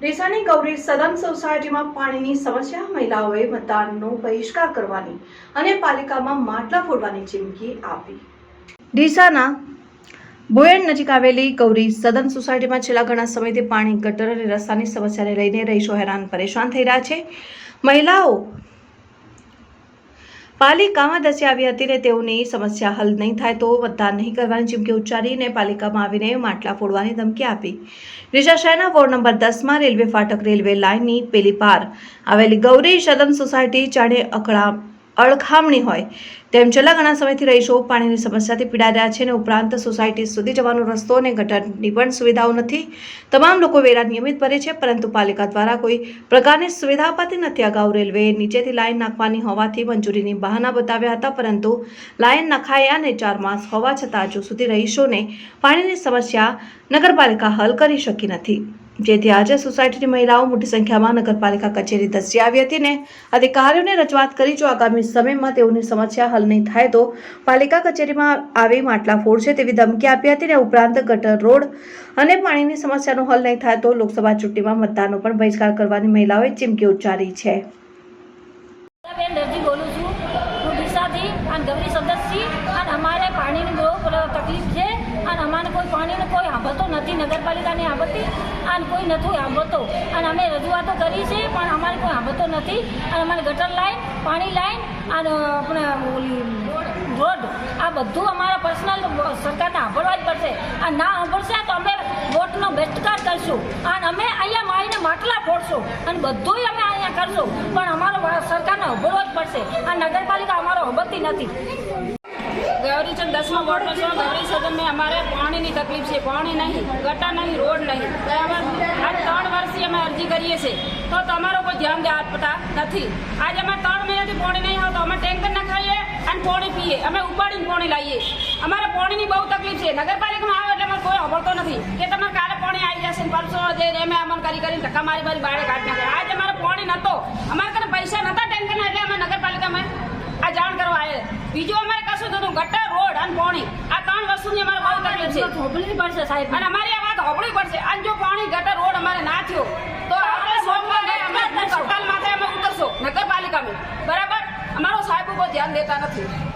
ડીસાની ગૌરી સદન સોસાયટીમાં પાણીની સમસ્યા, મહિલાઓએ મતદાનનો બહિષ્કાર કરવાની અને પાલિકામાં માટલા ફોડવાની ચીમકી આપી. ડીસાના બોયડ નજીક આવેલી ગૌરી સદન સોસાયટીમાં છેલ્લા ઘણા સમયથી પાણી ગટર અને રસ્તાની સમસ્યાને લઈને રહીશો હેરાન પરેશાન થઈ રહ્યા છે. મહિલાઓ પાલિકામાં દસી આવી હતી ને તેઓની સમસ્યા હલ નહીં થાય તો મતદાન નહીં કરવાની ચીમકી ઉચ્ચારીને પાલિકામાં આવીને માટલા ફોડવાની ધમકી આપી. ડીસા શહેરના વોર્ડ નંબર દસમાં રેલવે ફાટક રેલવે લાઇનની પેલી પાર આવેલી ગૌરી સદન સોસાયટી જાણે અકળા અળખામણી હોય. તેમ છેલ્લા ઘણા સમયથી રહીશો પાણીની સમસ્યાથી પીડા રહ્યા છે અને ઉપરાંત સોસાયટી સુધી જવાનો રસ્તો અને ગટરની પણ સુવિધાઓ નથી. તમામ લોકો વેરા નિયમિત ભરે છે, પરંતુ પાલિકા દ્વારા કોઈ પ્રકારની સુવિધા અપાતી નથી. અગાઉ રેલવે નીચેથી લાઇન નાખવાની હોવાથી મંજૂરીની બહાના બતાવ્યા હતા, પરંતુ લાઇન નખાયા અને ચાર માસ હોવા છતાં હજુ સુધી રહીશોને પાણીની સમસ્યા નગરપાલિકા હલ કરી શકી નથી. જેથી આજે સોસાયટીની મહિલાઓ મોટી સંખ્યામાં નગરપાલિકા કચેરી ધસી આવી હતી ને અધિકારીઓને રજૂઆત કરી, જો આગામી સમયમાં તેઓની સમસ્યા હલ નહીં થાય તો પાલિકા કચેરીમાં આવી માટલા ફોડશે તેવી ધમકી આપી હતી ને ઉપરાંત ગટર રોડ અને પાણીની સમસ્યાનો હલ નહીં થાય તો લોકસભા ચૂંટણીમાં મતદાનનો પણ બહિષ્કાર કરવાની મહિલાઓએ ચીમકી ઉચ્ચારી છે. અમારે પાણીની બહુ તકલીફ છે. અને અમારે કોઈ પાણીનો કોઈ સાંભળતો નથી, નગરપાલિકાની સાંભળતી અને કોઈ નથી સાંભળતો અને અમે રજૂઆતો કરી છે, પણ અમારે કોઈ સાંભળતો નથી. અને અમારે ગટર લાઈન, પાણી લાઈન અને આપણે ઓલી રોડ, આ બધું અમારા પર્સનલ સરકારને સાંભળવા જ પડશે. અને ના સાંભળશે તો અમે વોટનો બહિષ્કાર કરશું. અને અમે અહીંયા મારીને માટલા ફોડશું. અને બધુંય અમે અહીંયા કરશું. પણ અમારો સરકારને સાંભળવો જ પડશે. આ નગરપાલિકા અમારો સાંભળતી નથી. વચન દસમા વોર્ડમાં છો ગૌરી સદનમાં અમારે પાણીની તકલીફ છે, પાણી નહીં, ગટા નહીં, રોડ નહીં. બરાબર? આ ત્રણ વર્ષથી અમે અરજી કરીએ છીએ. તો તમારો કોઈ ધ્યાન આપતા નથી. આજે અમે ત્રણ મહિનાથી પાણી નહીં આવતો. અમે ટેન્કર ના ખાઈએ અને પાણી પીએ. અમે ઉપાડીને પાણી લાવીએ. અમારે પાણીની બહુ તકલીફ છે. નગરપાલિકામાં આવે એટલે અમારે કોઈ સાંભળતો નથી કે તમારે કાલે પાણી આવી જશે પરસો જે રેમે અમલ કરી કરીને ધક્કા મારી મારી બાળે કાઢી નાખે. આજે અમારે પાણી નહોતો. અમારે કને પૈસા નહોતા ટેન્કરના એટલે અમે નગરપાલિકામાં આ જાણ કરવા આવ્યા બીજું અમારે થતું ગટર રોડ અને પાણી. આ ત્રણ વસ્તુની અમારે બહુ તકલીફ છે. સાંભળવી પડશે સાહેબ. અને અમારી આ વાત હોબળી પડશે. અને જો પાણી ગટર રોડ અમારે ના થયો તો આપણે સોમવારે અમે હડતાલ માથે અમે ઉતરશો. નગરપાલિકામાં. બરાબર? અમારો સાહેબ ઉપર ધ્યાન દેતા નથી.